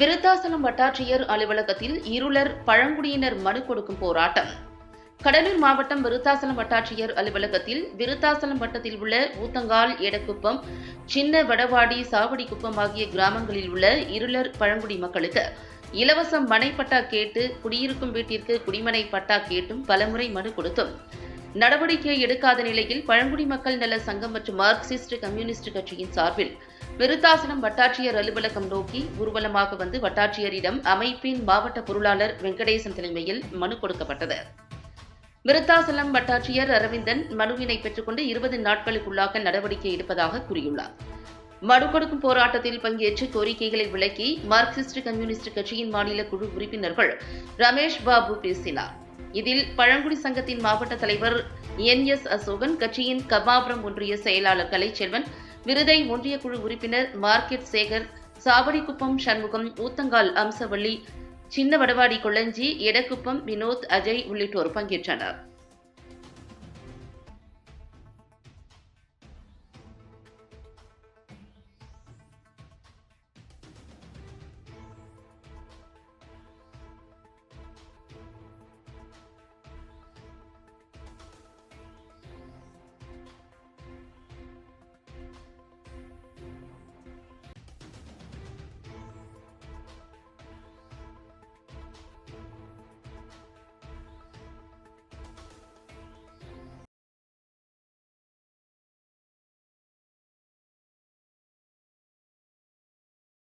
விருத்தாசலம் வட்டாட்சியர் அலுவலகத்தில் இருளர் பழங்குடியினர் மனு கொடுக்கும் போராட்டம். கடலூர் மாவட்டம் விருத்தாசலம் வட்டாட்சியர் அலுவலகத்தில் விருத்தாசலம் வட்டத்தில் உள்ள ஊத்தங்கால் எடக்குப்பம் சின்ன வடவாடி சாவடிக்குப்பம் ஆகிய கிராமங்களில் உள்ள இருளர் பழங்குடி மக்களுக்கு இலவச மனை பட்டா கேட்டு குடியிருக்கும் வீட்டிற்கு குடிமனை பட்டா கேட்டும் பலமுறை மனு கொடுத்தும். நடவடிக்கை எடுக்காத நிலையில் பழங்குடி மக்கள் நல சங்கம் மற்றும் மார்க்சிஸ்ட் கம்யூனிஸ்ட் கட்சியின் சார்பில் விருத்தாசனம் வட்டாட்சியர் அலுவலகம் நோக்கி ஊர்வலமாக வந்து வட்டாட்சியரிடம் அமைப்பின் மாவட்ட பொருளாளர் வெங்கடேசன் தலைமையில் மனு கொடுக்கப்பட்டது. விருத்தாசலம் வட்டாட்சியர் அரவிந்தன் மனுவினை பெற்றுக்கொண்டு இருபது நாட்களுக்குள்ளாக நடவடிக்கை எடுப்பதாக கூறியுள்ளார். மனு கொடுக்கும் போராட்டத்தில் பங்கேற்று கோரிக்கைகளை விளக்கி மார்க்சிஸ்ட் கம்யூனிஸ்ட் கட்சியின் மாநில குழு உறுப்பினர்கள் ரமேஷ் பாபு பேசினார். இதில் பழங்குடி சங்கத்தின் மாவட்ட தலைவர் என் எஸ் அசோகன் கட்சியின் கபாபுரம் ஒன்றிய செயலாளர் கலைச்செல்வன் விருதை ஒன்றிய குழு உறுப்பினர் மார்க்கெட் சேகர் சாவடிக்குப்பம் சண்முகம் ஊத்தங்கால் அம்சவள்ளி சின்ன வடவாடி கொள்ளஞ்சி எடக்குப்பம் வினோத் அஜய் உள்ளிட்டோர் பங்கேற்றனர்.